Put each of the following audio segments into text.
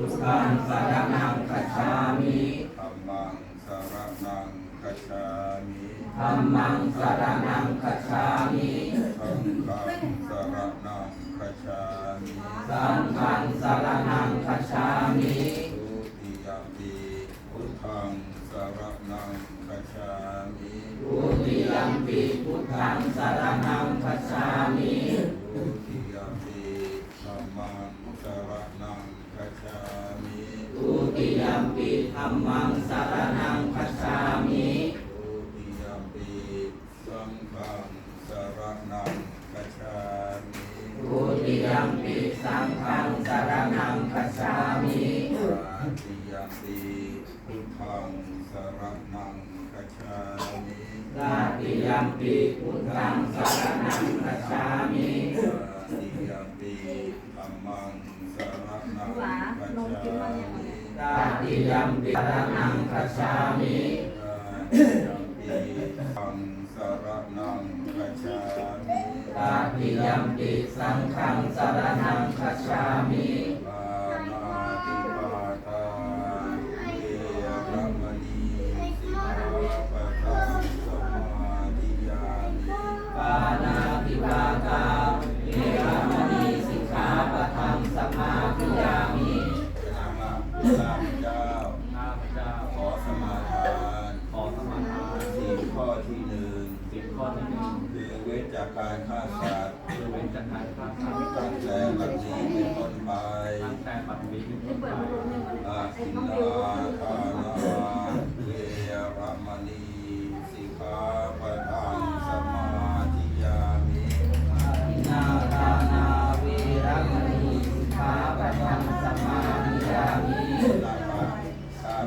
พุทธังสรณังคัจฉามิธัมมังสรณังคัจฉามิธัมมังสรณังคัจฉามิสังฆังสรณังคัจฉามิสังฆังสรณังคัจฉามิทุติยมปีพุทธังสรณังคัจฉามิทุติยัมปิพุทธังสรณัง มมังสรณังคัจฉามิทุติยมปีสังฆังสรณังคัจฉามิทุติยัมปิสังฆังสรณังคัจฉามิตติยมปีพุทธังสรณังคัจฉามิตาติยัมปิพุทธังสรณังคัจฉามิตติยมปีธัมมังสรณังคัจฉามิ ตาติยัมปิสรณังคัจฉามิตติยมปีธังสรณังคัจฉามิตาติยัมปิสังฆังสรณังคัจฉามิ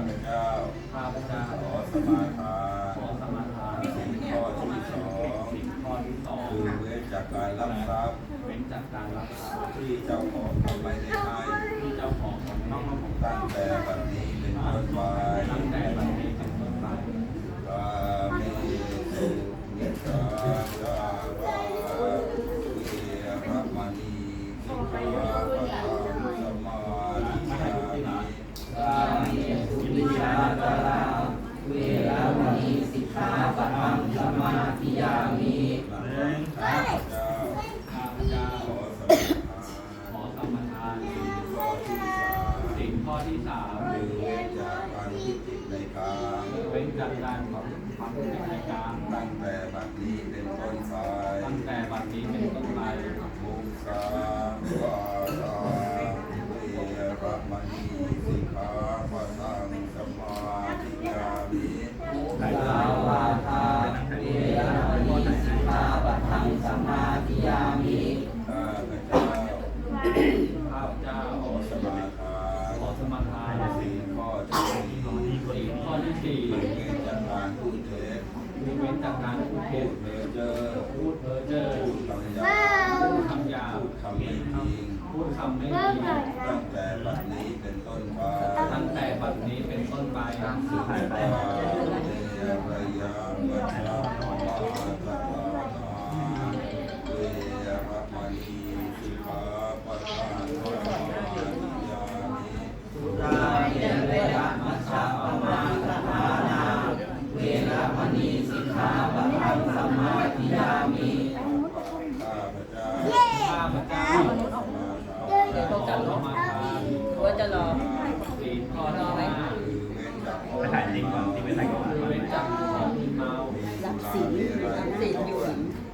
พเจ้าข้าพเจ้าขอสมาทาขอนสมาทานสิ่งข้อที่สองสิ่งข้อที่สองคือเว้นจากการลักทรัพย์เว้นจากการรักทรัพย์ที่เจ้าของทำไม่ได้ให้ ที่เจ้าของของน้องของ ตั้งแต่บัดนี้เป็นต้นไป ตั้งแต่บัดนี้เป็นต้นไป กาเมสุมิจฉาจาระเวรมณีสิกขาปะทังสมาธิยามิ กาเมสุมิชาตาราเวรมณีสิกขาปะทังสมาธิยามิ ข้าพเจ้า ข้าพเจ้า ขอสมาทาน ขอสมา ทานข้อที่สามสิ่งข้อที่สามคือเว้นจากการคิดติดในกามเว้นจากการของความผิดในการตั้งแต่บัดนี้เป็นต้นไปตั้งแต่บัดนี้เป็นต้นไปมุสาวาทา จากการพูดเท็จเพ้อเจอพูดเพ้อเจอพูดคำหยาบพูดคำหยาบพูดคำไม่จริงพูดคำไม่จริงตั้งแต่บัดนี้เป็นต้นไปตั้งแต่บัดนี้เป็นต้นไปสุขภาพเต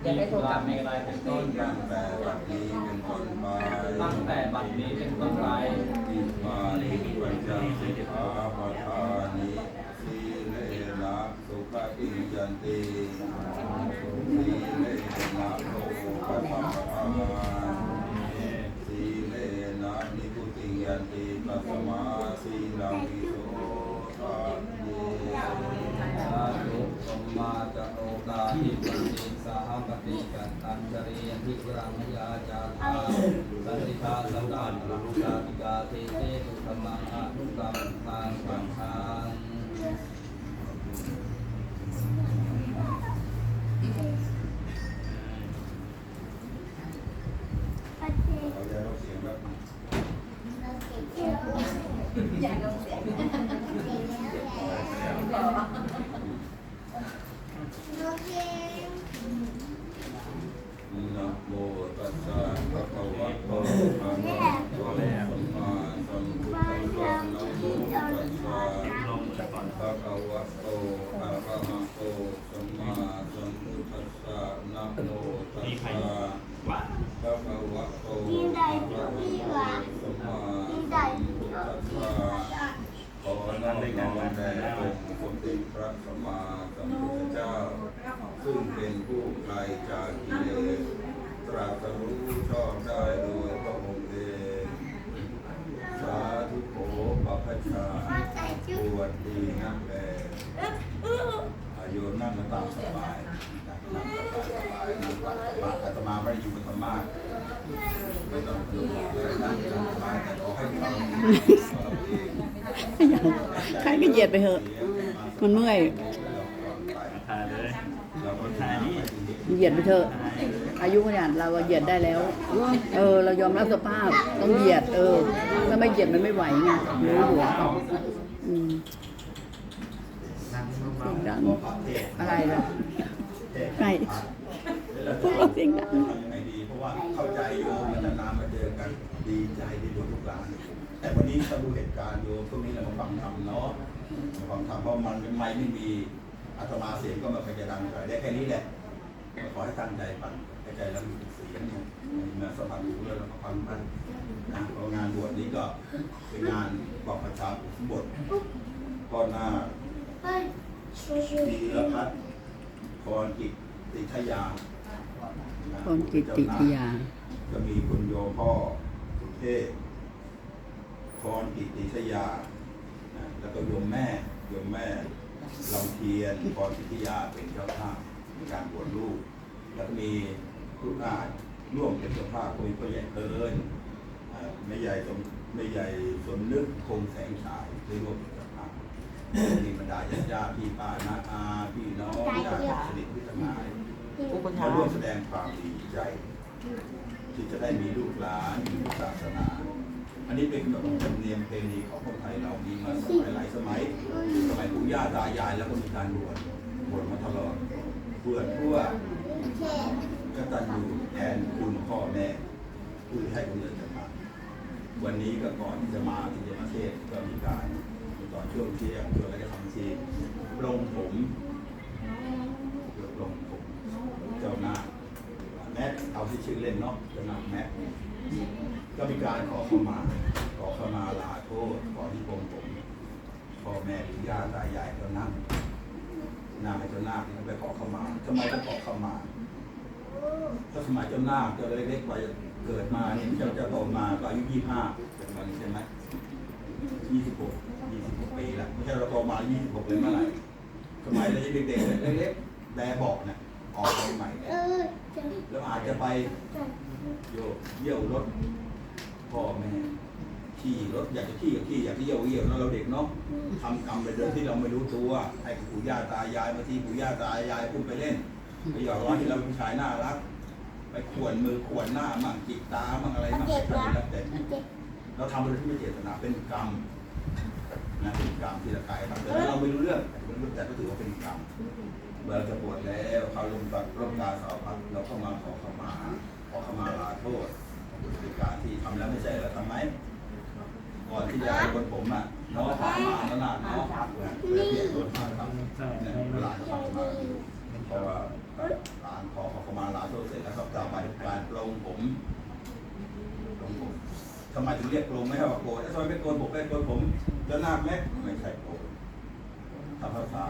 อะได้โทรกลับในอะไรเป็นต้นตั้งแต่บัดนี้เป็นต้นไปตั้งแต่บัดนี้เป็นต้นไปอิมานิปัญจสิกขาปทานิสีเลนะสุขติยันติสีเลนะโลภะธรรมทานสีเลนะนิพุติยันติปัสมาสีลังวิโสทานเยสาธุสมมาจโอกาทิปติสห ปฏิกันตันจริยนทิรังยาจาตาสันติภาสังกาลุกาติกาเตเตตุธรรมะนุกรรมทางสังฆัง ขออนุญาตลดเสียงแบบ อยากลงเสียง นะโมตัสสะภะคะวะโตอะระหะโตสัมมาสัมพุทธัสสะนะโมตัสสะภะคะวะโตอะระหะโตสัมมาสัมพุทธัสสะนะโมตัสสะภะคะวะโตอะระหะโตสัมมาสัมพุทธัสสะขอน้อมน้อมแด่องค์สมเด็จพระสัมมาสัมพุทธเจ้า ซึ่งเป็นผู้ไกล จากกิเลสตรัสรู้ชอบได้โดยพระองค์เองสาธุโขปะพชาบวชดีนักแลอายุนั่งมาตามสบายนั่งสบายสบายนั่งตามสบายอาตมาไม่ได้อยู่กับธรรมะไม่ต้องดูเลยนั่งตามสบายแต่ขอให้ฟังใครก็เหยียดไปเถอะมันเมื่อย ถ่ายเลย เราก็ถ่ายนี่ เหยียดไปเถอะ อายุขนาดเราเหยียดได้แล้ว เออ เรายอมรับสภาพต้องเหยียด เออ ถ้าไม่เหยียดมันไม่ไหวไงรู้อยู่อืมเสียงดังอะไรล่ะใช่พวกเราเสียงดังเพราะว่าเข้าใจโยมมันนานๆมาเจอกันดีใจที่โดนทุกหลานแต่วันนี้ถ้าดูเหตุการณ์โยมช่วงนี้เรามาฟังธรรมเนาะมาฟังธรรมเพราะมันเป็นไม้ไม่มีอาตมาเสียงก็มาเคยจะดังใจได้แค่นี้แหละ ขอให้ตั้งใจฟังให้ใจเรามีเสียงเนี่ยมาสัมผัสหูแล้วเราก็ฟังมันนะเพราะงานบวชนี้ก็เป็นงานบอกประชาอุปสมบทพ่อหน้าธีรพัฒน์พรกิตติชยาพรกิตติชยา จะมีคุณโยมพ่อสุเทพพรกิตติชยานะแล้วก็โยมแม่โยมแม่ลำเทียนพรกิตติยาเป็นเจ้าภาพ ในการบวชลูก แล้วก็มีผู้อาจร่วมเป็นเจ้าภาพคุยพ่อใหญ่เอิญอ่าแม่ใหญ่สมแม่ใหญ่สมนึกคงแสงฉายได้ร่วมเป็นเจ้าภาพมีบรรดาญาติญาติพี่ป้าน้าอาพี่น้องญาติสนิทมิตรทั้งหลายมาร่วมแสดงความดีใจที่จะได้มีลูกหลานมีศาสนา อันนี้เป็นขนบธรรมเนียมเพลนีของคนไทยเรามีมาสมัยหลายสมัย สมัยปู่ย่าตายายแล้วก็มีการบวชบวชมาตลอด บวชเพื่อกตัญญูแทนคุณพ่อแม่ผู้ที่ให้กำเนิดกันมาวันนี้ก็ก่อนที่จะมาที่จะมาเทศน์ก็มีการตอนช่วงเที่ยงช่วงอะไรก็ทำทีปรงผมปรงผมเจ้าหน้าแมทเอาที่ชื่อเล่นเนาะเจ้าหน้าแมทก็มีการขอเข้ามา ขอเข้ามาลาโทษขอที่ปรงผมพ่อแม่ปู่ย่าตายายก็นั่ง นั่งให้เจ้าหน้าที่ไปขอเข้ามาทำไมต้องขอเข้ามาถ้าสมัยเจ้าหน้าเจ้าเล็กๆกว่าจะเกิดมาเนี่ยเจ้าจะโตมาก็อายุยี่ห้าเป็นวันนี้ใช่ไหมยี่สิบหกยี่สิบหกปีแล้วไม่ใช่เราโตมายี่สิบหกเลยเมื่อไหร่สมัยเราเด็กๆเล็กๆแบเบอกเนี่ยออกไปใหม่เนี่ยแล้วอาจจะไปโยกเยี่ยวรถพ่อแม่ ขี่รถอยากจะขี่ก็ขี่อยากจะเยี่ยวเยี่ยวแล้วเราเด็กเนาะทำกรรมไปโดยที่เราไม่รู้ตัวให้ปู่ย่าตายายบางทีปู่ย่าตายายพุ่งไปเล่นไปหยอกล้อที่เราเป็นผู้ชายน่ารัก ไปขวนมือขวนหน้ามั่งจิกตามั่งอะไรมั่งไม่ใช่แล้วแต่เราทำโดยที่ไม่เจตนาเป็นกรรมนะเป็นกรรมที่เรากายทำแต่เราไม่รู้เรื่องไม่รู้แต่ก็ถือว่าเป็นกรรมเมื่อเราจะบวชแล้วเขาลงตัดร่มกาสาวพัดเราเข้ามาขอขมาขอขมาลาโทษเป็นการที่ทำแล้วไม่ใช่แล้วทำไหม ก่อนที่จะให้คนผมอะน้องขอขมาแล้วนะน้องเพื่อที่จะโดนมาทำเนี่ยหลานขอมาเพราะว่าหลานขอขอขมาลาโทษเสร็จแล้วก็ต่อไปการปลงผมปลงผมทำไมถึงเรียกปลงไม่ใช่ว่าโกนทำไมไม่โกนผมไม่โกนผมจะหน้าแม็กไม่ใช่โกนถ้าภาษา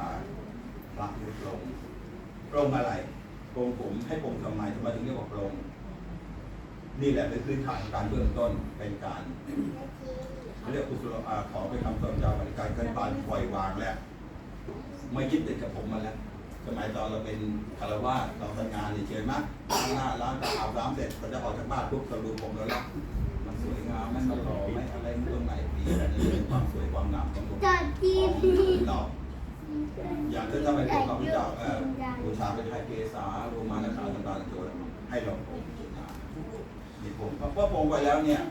พระเรียกปลงปลงอะไรปลงผมให้ผมทำไมทำไมถึงเรียกว่าปลงนี่แหละเป็นพื้นฐานการเบื้องต้นเป็นการ เขาเรียกกุศลอาขอเป็นคำสอนเจ้าบริการเกินบานปล่อยวางแล้วไม่ยึดติดกับผมมาแล้วสมัยตอนเราเป็นคารวาสเราทำงานเนี่ยเชิญมากล้างหน้าล้างตาอาบน้ำเสร็จเราจะออกจากบ้านปุ๊บเราดูผมแล้วละมันสวยงามไหมมันหล่อไหมอะไรมันตรงไหนดีอันนี้เป็นความสวยความงามของผมเราอย่างที่ถ้าไปพบกับพระเจ้าเอ่อบูชาเป็นไทยเกษาโรมานาคาต่างๆโจรให้เราผมบูชาเห็นผมเพราะผมไปแล้วเนี่ย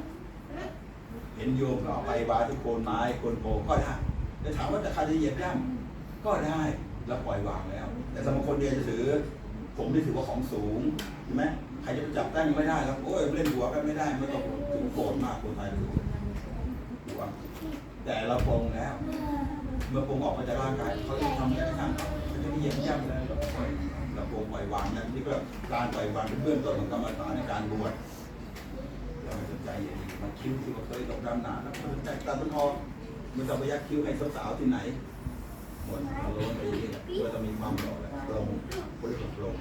เห็นโยมก็เอาไปวางที่โคนไม้โคนโพก็ได้แต่ถามว่าจะใครจะเหยียบย่ำก็ได้แล้วปล่อยวางแล้ว แต่สำหรับคนเดียวจะถือ ผมที่ถือว่าของสูงใช่ไหมใครจะไปจับได้งไม่ได้แล้วโอ้ยเล่นหัวกันไม่ได้ไม่ต้องถึงโกรธมากคนไทยถือหัวแต่เราปรงแล้ว เมื่อปรงออกมาจากร่างกายเขาจะทำอะไรก็ทำเขาจะไม่เหยียบย่ำแล้วเราปล่อยเราปรงปล่อยวางนั่นนี่ก็การปล่อยวางเป็นเบื้องต้นของกรรมฐานในการบวช สนใจอย่างนี้มันคิ้วที่เราเคยตกดำหนาแล้วมันสนใจตาเป็นทองมันจะไปยักคิ้วให้สาวๆที่ไหนหมดเราโล้นไปอย่างนี้แหละเพื่อจะมีความหล่อและตรงบริสุทธิ์ตรง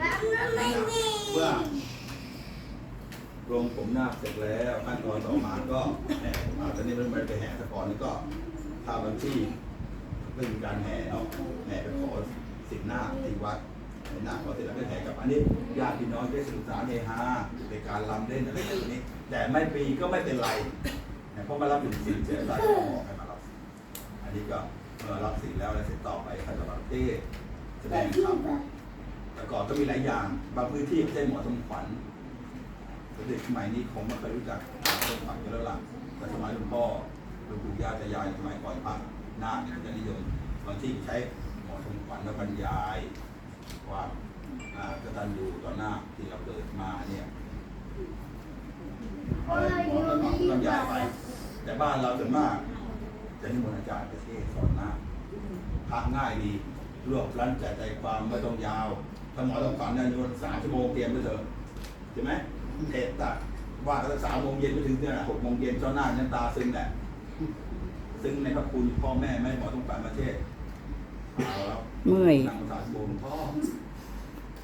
เมื่อลงผมหน้าเสร็จแล้วขั้นตอนต่อมาก็แห่อาตอนนี้มันไม่ไปแห่ต่ก่อนนี่ก็ทำบัญชีเรื่องการแห่เนาะแห่ไปขอสิทธิ์หน้าที่วัดหน้าขอเสร็จแล้วก็แห่กับอันนี้ญาติพี่น้องได้สนุกสานเฮฮาในการรำเล่นอะไรอย่างนี้ แต่ไม่ปีก็ไม่เป็นไรนะเพราะมารับถึงสินเสียใจก็บอกให้มารับสินอันนี้ก็เมื่อรับสินแล้วแล้วเสร็จต่อไปเขาจะมาเทศน์แสดงธรรมแต่ก่อนก็มีหลายอย่างบางพื้นที่ไม่ใช่หมอทำขวัญเด็กสมัยนี้คงไม่เคยรู้จักหมอทำขวัญกันแล้วล่ะแต่สมัยหลวงพ่อหลวงปู่ย่าตายายสมัยก่อนพระนาคเนี่ยจะนิยมบางที่ใช้หมอทำขวัญแล้วบรรยายความอ่ากตัญญูต่อหน้าที่เราเกิดมาเนี่ย อะไรหมอก็ต้องต้องย้ายไป แต่บ้านเราส่วนมาก จะนิมนต์อาจารย์ประเทศสอนหน้าพระง่ายดี รวบรันจัดใจความไม่ต้องยาวถ้าหมอต้องฝันเนี่ยนิมนต์สามชั่วโมงเตรียมไปเถอะใช่ไหมเทศตัดว่ากันสามโมงเย็นไปถึงเนี่ยหกโมงเย็นเจ้าหน้าน้ำตาซึมแหละซึ่งในพระคุณพ่อแม่ไม่หมอต้องฝันประเทศเอาแล้วเมื่อยนั่งภาษาโบนพ่อ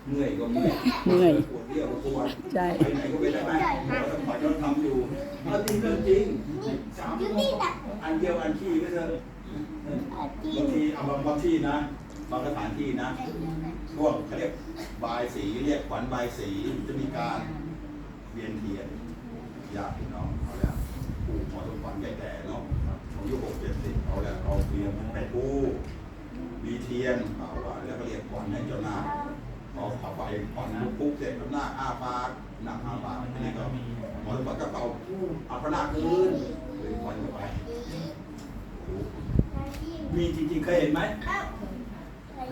เมื่อยก็เมื่อยเมื่อยปวดเรี่ยวก็ปวดใช่ไปไหนก็ไปได้ไหมเราต้องคอยเราทำอยู่เอาจริงเรื่องจริงสามชั่วโมงอันเดียวอันขี้ก็เถอะบางทีเอาบางบางที่นะบางสถานที่นะช่วงเขาเรียกบายสีเรียกขวัญบายสีจะมีการเวียนเทียนญาติพี่น้องเอาแล้วปู่หมอทุกวันแก่ๆเนาะอายุหกเจ็ดสิบเอาแล้วเอาเทียนไปปู่มีเทียนเอาว่าแล้วก็เรียกขวัญให้เจ้าหน้า พอเอาไปผ่อนปุ๊บเสร็จหน้าอ้าปากหนักอ้าปากอันนี้ก็หมอบอกก็เป่าเอาพระหน้าคืนเลยผ่อนเข้าไปมีจริงๆเคยเห็นไหม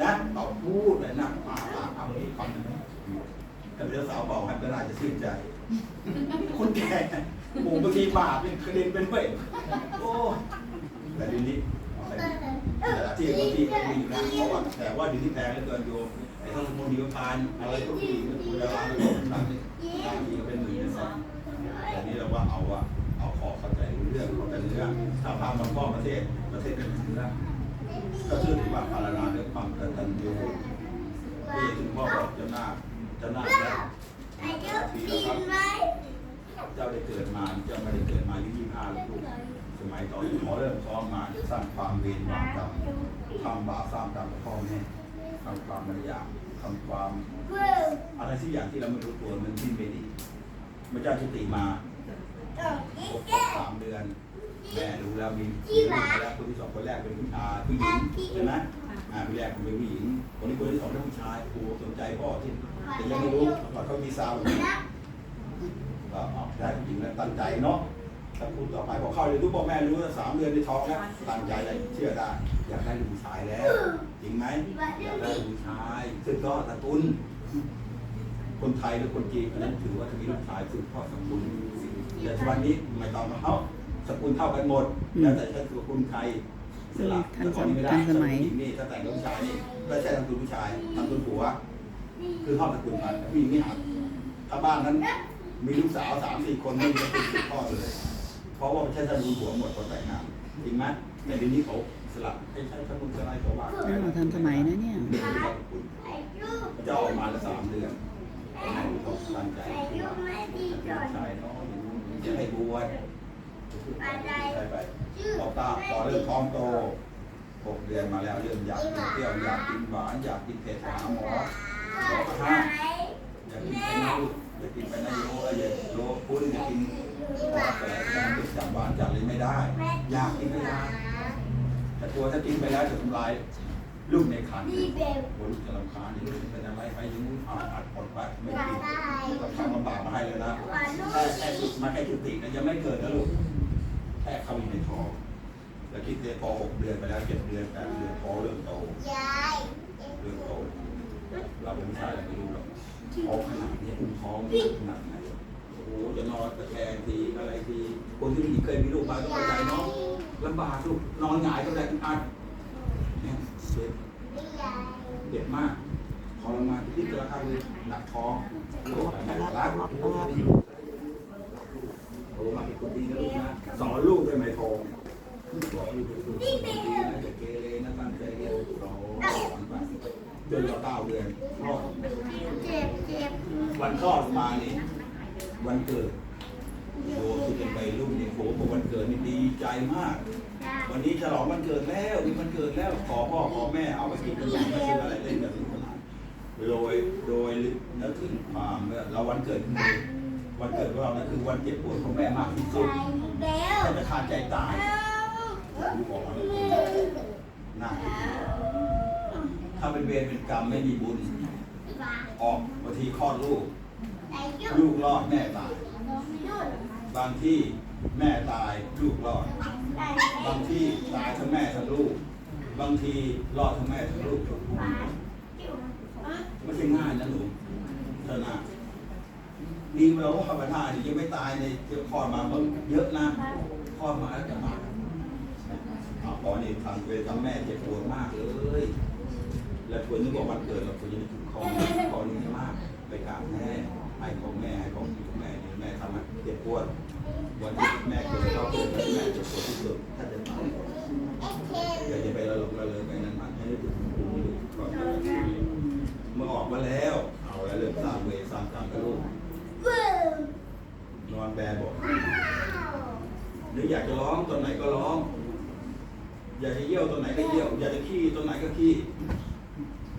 นะเป่าพูดเลยหนักอ้าปากเอาไปผ่อนแต่เดี๋ยวสาวบอกให้ก็น่าจะชื่นใจ คนแก่โอ้บางทีบาปเป็นกระเด็นเป็นเว้ยโอ้แต่เดี๋ยวนี้อะไรแต่ที่บางทีก็มีอยู่นะเพราะว่าแต่ว่าเดี๋ยวนี้แพงเหลือเกินโยม ไอ้ทั้งโมดิวพานอะไรก็มีมันคุณแล้วร้านก็ทำนี่างทีก็เป็นหมื่นเป็นแสนแต่นี้เราว่าเอาอะเอาขอเข้าใจเรื่องเข้าใจเรื่องถ้าพามันพ่อประเทศประเทศเป็นเรื่องก็ชื่อถือว่าพารานาเรื่องความกตัญญูที่ถึงพ่อบอกเจ้าหน้าเจ้าหน้าแล้วปีแล้วครับเจ้าได้เกิดมาเจ้าไม่ได้เกิดมาอายุยี่ห้าลูกสมัยตอนขอเริ่มซ้อมมาสร้างความเวรวางกรรมทำบาปสร้างกรรมกับพ่อแม่ทำความมันยาก ทำความอะไรที่อย่างที่เราไม่รู้ตัวมันที่ไม่ดีพระเจ้าชุติมาครบสามเดือนแม่รู้แล้วมีมีลูกแล้วคนที่สองคนแรกเป็นผู้ชายผู้หญิงใช่ไหมอ่าคนแรกเป็นผู้หญิงคนนี้คนที่สองเป็นผู้ชายครูสนใจพ่อที่แต่ยังไม่รู้ก่อนเขามีสาวก็เอาได้ผู้หญิงแล้วตั้งใจเนาะ ถ้าพูดต่อไปพอเข้าเลยรู้พ่อแม่รู้ว่าสามเดือนในท้องแล้วตั้งใจเลยเชื่อได้ อยากได้ลูกชายแล้ว จริงไหมอยากได้ลูกชายซึ่งก็ตระกูลคนไทยหรือคนจีนก็นั้นถือว่าจะมีลูกชายสืบทอดสกุลแต่ทุกวันนี้ไม่ต้องมาเอ้าสกุลเท่ากันหมดอืมแล้วแต่ใช้สกุลใครสลับทันแต่ก่อนนี้ไม่ได้ทันสมัยผู้หญิงนี่ถ้าแต่งกับผู้ชายนี่ไม่ใช่ทำตัวผู้ชายทำตัวผัว คือทอดสกุลมันแต่ผู้หญิงนี่หักถ้าบ้านนั้นมีลูกสาวสามสี่คนไม่มีสกุลสืบทอดเลย เพราะว่าไม่ใช่ทะลุหัวหมดคนแต่งงานจริงไหมแต่เดี๋ยวนี้เขาสลับให้ใช้ทะลุสไลด์เขาว่าอ้าวทันสมัยนะเนี่ยเด็กที่เราคุณจะออกมาแล้วสามเดือนให้เขาตั้งใจที่ว่าชายน้อยจะให้บวชใช่ไปพอตาพอเริ่มท้องโตหกเดือนมาแล้วเริ่มอยากกินเปรี้ยวอยากกินหวานอยากกินเผ็ดหาหมอหมอก็ห้ามอยากกินไปนะลูกอยากกินไปนะโยอยากโยพูดอยากกิน หวานแต่ติดจับหวานจัดเลยไม่ได้ อยากกินไม่ได้แต่กลัวถ้ากินไปแล้วจะทำลายลูกในครรภ์กลัวลูกจะรำคาญเดี๋ยวลูกจะเป็นอะไรไปอยังนู้นอ่าอัดอดไปไม่กินก็ทำลำบากมาให้เลยนะแค่แค่จุดมาแค่จุตินะยังไม่เกิดนะลูกแค่ทกเข้าไปในท้องแล้วคิดได้พอหกเดือนไปแล้วเจ็ดเดือนแปดเดือนท้องเริ่มโตเริ่มโตเราเป็นผู้ชายเราไม่รู้หรอกท้องขนาดนี้อุ้มท้องขนาดไหน โอ้โหจะนอนตะแคงทีอะไรที คนที่มีเคยมีลูกมาต้องเข้าใจเนาะลำบากลูกนอนหงายก็ได้อัดเนี่ยเจ็บเจ็บมากทรมานที่จะทำหนักท้องโอ้ยรักโอ้มาเป็นคนดีนะลูกนะสอนลูกด้วยไหมทองบอกลูกเป็นคนดีนะอย่าเกเรนะตั้งใจเรียนสอนไปจนเราเก้าเดือนคลอดวันคลอดมานี่ วันเกิดโอ้คือเป็นไปรุ่นนี่โหพอวันเกิดนี่ดีใจมาก วันนี้ฉลองวันเกิดแล้วมีวันเกิดแล้วขอพ่อขอแม่เอาไปกินขนมมาซื้ออะไรเล่นแบบสนุกสนานโดยโดยนึกถึงความเนี่ยเราวันเกิดคือวันเกิดของเรานะคือวันเจ็บปวดของแม่มากที่สุดแม่จะขาดใจตายลูกออกมาเลยน่าคิดถ้าเป็นเวรเป็นกรรมไม่มีบุญ ออกบางทีคลอดลูก ลูกรอดแม่ตาย บางที่แม่ตายลูกรอด บางที่ตายทั้งแม่ทั้งลูก บางทีรอดทั้งแม่ทั้งลูกไม่ใช่ง่ายนะหนูเธอนะดีเราว่าพระธาตุยังไม่ตายในเจ้าคลอดมาเยอะนะคลอดมาแล้วจะมาเอาพอนี่ทำเวรทำแม่เจ็บปวดมากเลยแล้วควรนึกว่าวันเกิดเราควรจะนึกถึงคอคอนี้มากไปกราบแม่ ให้ของแม่ให้ของของแม่นี่แม่ทำให้เจ็บปวดวันที่แม่เกิดเราเกิดแม่เจ็บปวดที่สุดถ้าจะตายอย่าจะไปละหลงละเลยไปนั้นมันให้ได้ถึงภูมิดูก่อนเมื่อออกมาแล้ว เอาแล้วเริ่มสร้างเวรสร้างกรรมกับลูกนอนแบบอกหรืออยากจะร้องตอนไหนก็ร้อง อยากจะเยี่ยวตอนไหนก็เยี่ยว อยากจะขี้ตอนไหนก็ขี้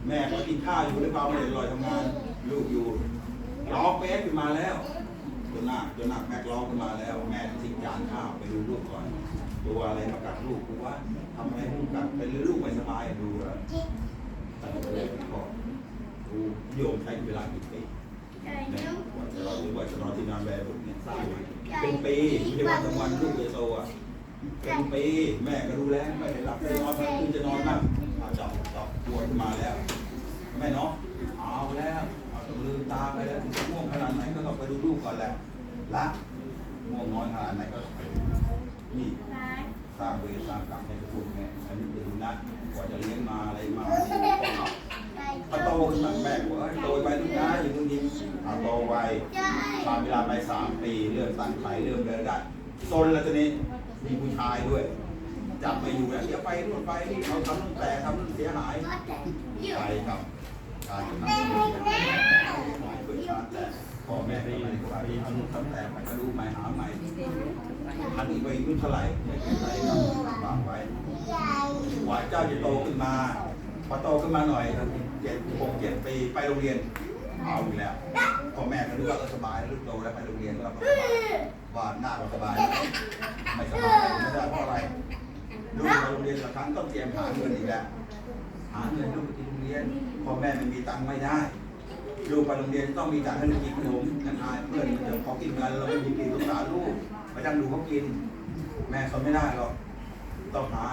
แม่ก็กินข้าวอยู่ด้วยความเหนื่อยลอยทำงาน ลูกอยู่ ร้องแป๊กขึ้นมาแล้วจนหนักจนหนักแม่ร้องขึ้นมาแล้ว แม่ทิ้งจานข้าวไปดูลูกก่อนตัวอะไรมากัดลูกกูว่าทำไมลูกกัดเป็นลูกไม่สบายดูแล้วตัดเลยก็ดูโยมใช้เวลากี่ปีเนี่ยกว่าจะรอหรือว่าจะรอที่นอนแบบเนี่ยสร้างไว้เป็นปีไม่ใช่วันสองวันลูกจะโตอะเป็นปีแม่ก็ดูแลไม่ได้หลับไม่ได้นอนคืนจะนอนบ้างเอาจับจับปวดขึ้นมาแล้วแม่เนาะเอาแล้วเอา ต้องลืมตาไปแล้วถึงจะง่วงขนาดไหนก็ต้องไปดูลูกก่อนแหละละง่วงนอนขนาดไหนก็ต้องไปดูนี่สร้างเวรสร้างกรรมให้กับคุณแม่อันนี้จะดูนะกว่าจะเลี้ยงมาอะไรมาพอโตขึ้นมาแม่บอกว่าโตไปลูกนะอย่างนี้เอาโตไวผ่านเวลาไปสามปีเริ่มตั้งไข่เริ่มเดินได้ซนแล้วตอนนี้มีผู้ชายด้วยจับไปอยู่แล้วเดี๋ยวไปนู่นไปนี่เขาทำนู่นแต่ทำนู่นเสียหายไปครับการทำ แต่พ่อแม่ไปไหนก็ไปทำนู่นทำแต่ไปก็รู้ใหม่หาใหม่ทันอีกไปรุ่เท่าไหร่ไม่เป็นไรครับวางไว้หวายเจ้าจะโตขึ้นมา พอโตขึ้นมาหน่อยเจ็ดหกเจ็ดปีไปโรงเรียนเอาอีกแล้วพ่อแม่ก็รู้ว่าสบายลูกโตแล้วไปโรงเรียนก็สบายว่าหน้าเราสบายไม่สบายไม่ได้เพราะอะไรลูกไปโรงเรียนละครั้งต้องเตรียมหาเงินอีกแล้วหาเงินลูกไปโรงเรียนพ่อแม่ไม่มีตังค์ไม่ได้ ลูกไปโรงเรียนต้องมีตังค์ให้ลูกกินขนมกันอายเพื่อนมันจะพอกินกันเราไม่มีกินสงสารลูกไปนั่งดูเขากิน แม่เขาไม่ได้หรอกต้องหา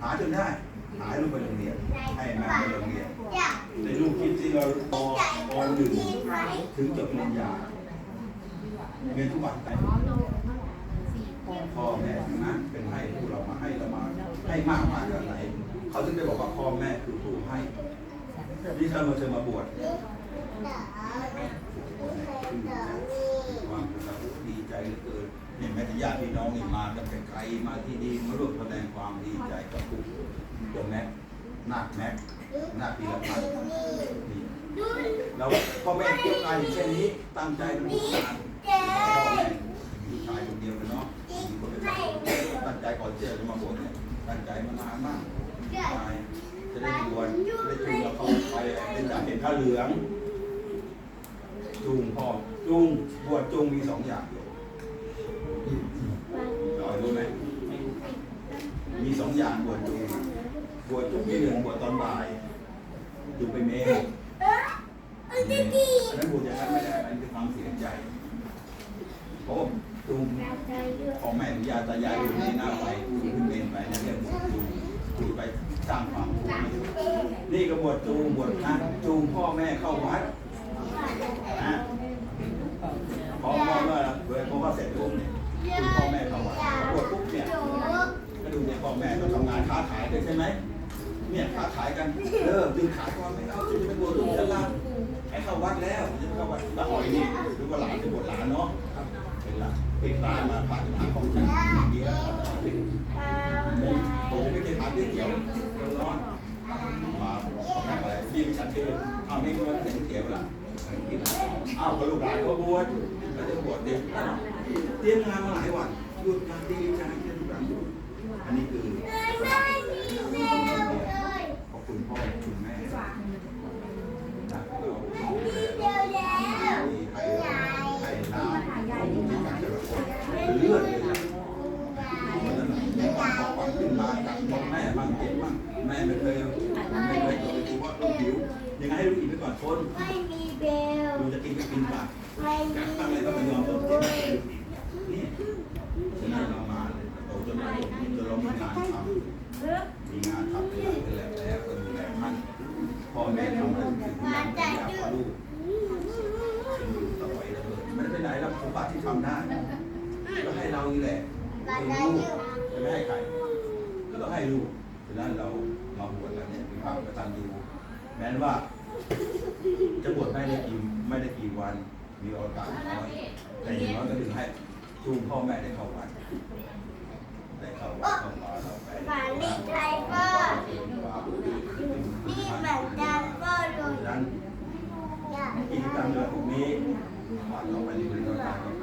หาจนได้หาให้ลูกไปโรงเรียนให้แม่ไปโรงเรียนในลูกคิดที่เราปปหนึ่งถึงจบปริญญาเรียนทุกวันไปพ่อแม่นั้นเป็นให้ผู้เรามาให้เรามาให้มากมากขนาไหนเขาถึงได้บอกว่าพ่อแม่คือผู้ให้นี่ถ้ามาเธอมาบวช ความดีใจเหลือเกินเนี่ยแม้แต่ญาติพี่น้องนี่มากันไกลๆมาที่ดีมาร่วมแสดงความดีใจกับผู้ตัวแม็กนาคแม็กนาคปีละพันนี่เราพ่อแม่เกี่ยวกันอย่างเช่นนี้ตั้งใจเป็นผู้การพ่อแม่ผู้ชายคนเดียวกันเนาะมีคนไปตั้งใจก่อนเชื่อจะมาบวชเนี่ยตั้งใจมานานมากตายจะได้บวชจะได้จูงเราเข้าไปเป็นจากเห็นผ้าเหลือง จูงพ่อจูงบวชจูงมีสองอย่างอยู่ลอยรู้ไหมมีสองอย่างบวชจูงบวชจูงที่หนึ่งบวชตอนบ่ายจูงไปเมย์อันนั้นบวชอย่างนั้นไม่ได้อันนั้คือความเสียใจโอ้จูงของแม่วิญาตายายอยู่ในหน้าไปขึ้นเมนไปนะเรียกบวชจูงจูงไปสร้างความรู้นี่ก็บวชจูงบวชพระจูงพ่อแม่เข้าวัดนะพอพ่อเมื่อเวลาพ่อเสร็จปุ๊บเนี่ยจูงพ่อแม่เข้าวัดบวชปุ๊บเนี่ยก็ดูเนี่ยพ่อ แม่ต้องทำงานค้าขายด้วยใช่ไหมเนี่ยค้าขายกันเริ่มดึงขายก่อนไม่เอาจะไปบวชลูกจะลาให้เข้าวัดแล้วจะเข้าวัดละหอยนี่หรือว่าหลานจะบวชหลานเนาะเป็นหลานปิดร้านมาผ่านทางของจริงเดียวผมไม่เคยทานก๋วยเตี๋ยวร้อนมาทำอะไรพี่ฉันคือเอาไม่มาเสียงเตี๋ยวละอ้าวก็ลูกหลานก็บวชก็จะบวชเด็กเตรียมงานมาหลายวันหยุดงานดีใจที่ทุก อันนี้คือขอบคุณพ่อขอบคุณแม่เรามีใครใครน้ำมีการจะระคนเลือดเลยนะมันนั่นแหละความความขึ้นมาจากพ่อแม่บางเจ็บบ้างแม่ไม่เคยไม่เคยตัวไปดูว่าลูกหิวยังไงให้ลูกอิ่มไปก่อนทนไม่มีเบลดูจะกินก็กินปากไม่มีตั้งอะไรก็ไม่ยอมต้องเจ็บนี่ฉะนั้นเรามาโตจนเราจน เรามีงานทำมีงานทำเป็นหลักเป็นแหล่งแล้วก็ดูแลท่านพ่อแม่ทำอะไรถึงอยากอยากลูกอยู่ต่อไปเลยไม่ได้ไปไหนแล้วสมบัติที่ทำได้ก็ให้เรานี่แหละให้ลูกจะไม่ให้ใครก็ต้องให้ลูกฉะนั้นเรามาบวชแล้วเนี่ยมีความกตัญญูแม้ว่า จะบวชไม่ได้กี่ไม่ได้กี่วันมีโอกาสน้อยแต่อย่างน้อยก็ถึงให้จูงพ่อแม่ได้เข้าวัด ฝันนี่ใครก็นี่เหมือนกันก็ดูฉะนั้นอยากกิจกรรมในพวกนี้มาต่อไปนี้เป็นกา